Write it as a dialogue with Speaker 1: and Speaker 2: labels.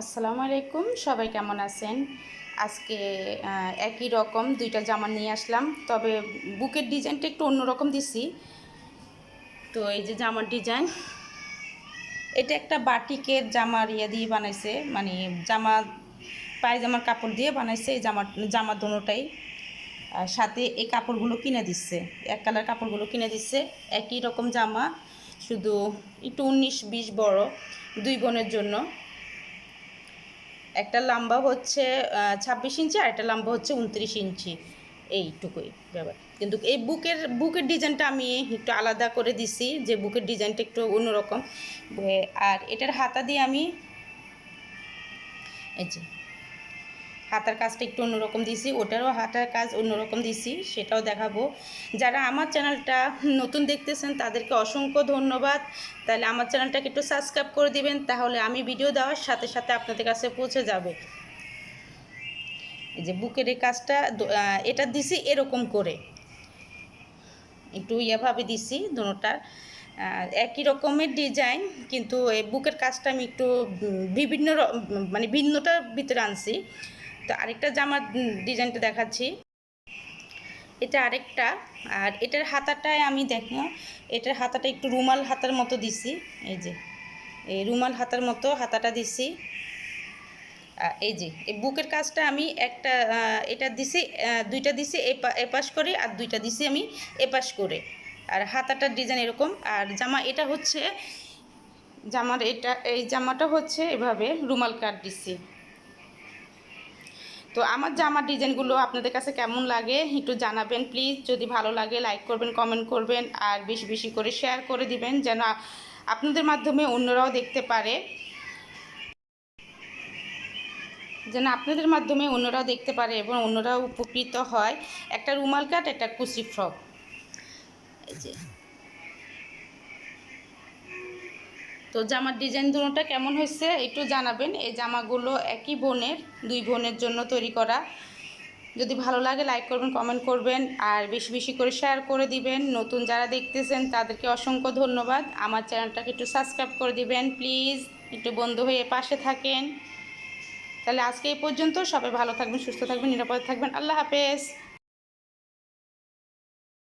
Speaker 1: আসসালামু আলাইকুম, সবাই কেমন আছেন? আজকে একই রকম দুইটা জামা নিয়ে আসলাম, তবে বুকের ডিজাইনটা একটু অন্যরকম দিছি। তো এই যে জামার ডিজাইন, এটা একটা বাটিকের জামার ইয়ে দিয়ে বানাইছে মানে জামা, পায়জামার কাপড় দিয়ে বানাইছে, এই জামা জামা দোনোটাই। আর সাথে এই কাপড়গুলো কিনে দিচ্ছে, এক কালার কাপড়গুলো কিনে দিচ্ছে, একই রকম জামা, শুধু একটু উনিশ বিশ বড়, দুই বোনের জন্য। একটা লম্বা হচ্ছে ছাব্বিশ ইঞ্চি আর একটা লম্বা হচ্ছে উনত্রিশ ইঞ্চি। এইটুকুই ব্যাপার। কিন্তু এই বুকের বুকের ডিজাইনটা আমি একটু আলাদা করে দিছি, যে বুকের ডিজাইনটা একটু অন্যরকম। আর এটার হাতা দিয়ে আমি, এই হাতার কাজটা একটু অন্যরকম দিছি, ওটারও হাতার কাজ অন্যরকম দিছি, সেটাও দেখাবো। যারা আমার চ্যানেলটা নতুন দেখতেছেন, তাদেরকে অসংখ্য ধন্যবাদ। তাহলে আমার চ্যানেলটাকে একটু সাবস্ক্রাইব করে দিবেন, তাহলে আমি ভিডিও দেওয়ার সাথে সাথে আপনাদের কাছে পৌঁছে যাবে। এই যে বুকের এই কাজটা এটা দিছি এরকম করে। একটু ইয়েভাবে দিছি দুটার একই রকমের ডিজাইন, কিন্তু এই বুকের কাজটা আমি একটু বিভিন্ন মানে ভিন্নটার ভিতরে আনছি। তো আরেকটা জামার ডিজাইনটা দেখাচ্ছি। এটা আরেকটা, আর এটার হাতাটায় আমি দেখো, এটার হাতাটা একটু রুমাল হাতার মতো দিছি, এই যে, এই রুমাল হাতার মতো হাতাটা দিছি। এই যে, এই বুকের কাজটা আমি একটা এটা দিছি দুইটা দিছি এপা- এপাশ করে, আর দুইটা দিছি আমি এপাশ করে। আর হাতাটার ডিজাইন এরকম, আর জামা এটা হচ্ছে, জামার এটা, এই জামাটা হচ্ছে এভাবে রুমাল কাট দিছি। তো আমার জামার ডিজাইনগুলো আপনাদের কাছে কেমন লাগে একটু জানাবেন প্লিজ যদি ভালো লাগে লাইক করবেন কমেন্ট করবেন, আর বেশি বেশি করে শেয়ার করে দিবেন, যেন আপনাদের মাধ্যমে অন্যরাও দেখতে পারে। যেন আপনাদের মাধ্যমে অন্যরাও দেখতে পারে এবং অন্যরাও উপকৃত হয়। একটা রুমাল কাট, একটা কুচি ফ্রক। এই যে। তো জামার ডিজাইন দুটোটা কেমন হয়েছে একটু জানাবেন। এই জামাগুলো একই বোনের, দুই বোনের জন্য তৈরি করা। যদি ভালো লাগে লাইক করবেন, কমেন্ট করবেন আর বেশি বেশি করে শেয়ার করে দিবেন। নতুন যারা দেখতেছেন তাদেরকে অসংখ্য ধন্যবাদ। আমার চ্যানেলটাকে একটু সাবস্ক্রাইব করে দিবেন, প্লিজ। একটু বন্ধু হয়ে পাশে থাকেন। তাহলে আজকে এই পর্যন্ত সবাই ভালো থাকবেন, সুস্থ থাকবেন, নিরাপদে থাকবেন। আল্লাহ হাফেজ।